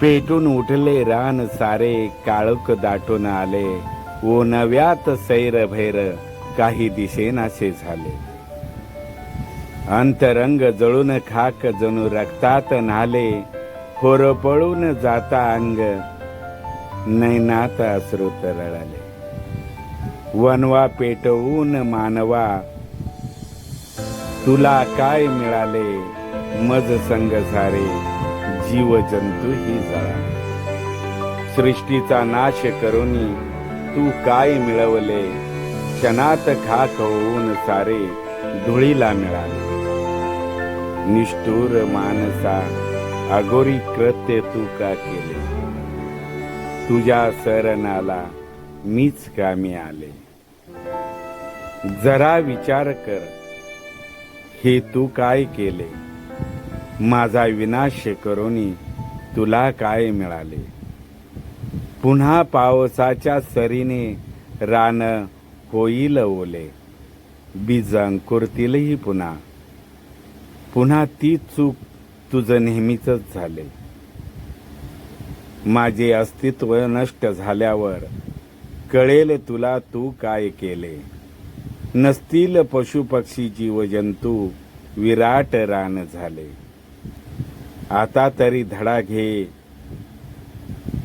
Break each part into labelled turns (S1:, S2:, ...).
S1: पेटून उठले रान सारे काळोख दाटून आले. ओ नव्यात सैर भैर काही दिशेनासे झाले. अंतरंग जळून खाक जणू रक्तात नाले होरपळून जाता अंग नैनात अश्रुत रळाले. वनवा पेटवून मानवा तुला काय मिळाले? मज संग सारे. जीव जंतू ही जळाले सृष्टीचा नाश करून तू काय मिळवले? क्षणात खाक होऊन सारे धुळीला मिळाले. निष्ठुर मानसा अगोरी कृत्य तू का केले? तुझ्या सरणाला मीच कामी आले जरा विचार कर हे तू काय केले? माझा विनाश करोनी तुला काय मिळाले? पुन्हा पावसाच्या सरीने रान होईल ओले बीज अंकुरतीलही पुन्हा. पुन्हा ती चूक तुझं नेहमीच झाले. माझे अस्तित्व नष्ट झाल्यावर कळेल तुला तू काय केले. नसतील पशुपक्षी जीवजंतू विराट रान झाले. आता तरी धडा घे.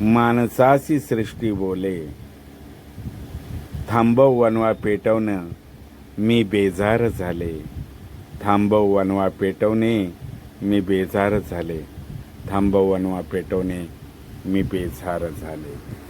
S1: माणसाची सृष्टी बोले. थांबव वनवा पेटवणं. मी बेजार झाले. थांबव वनवा पेटवणे. मी बेजार झाले. थांबव वनवा पेटवणे. मी बेजार झाले.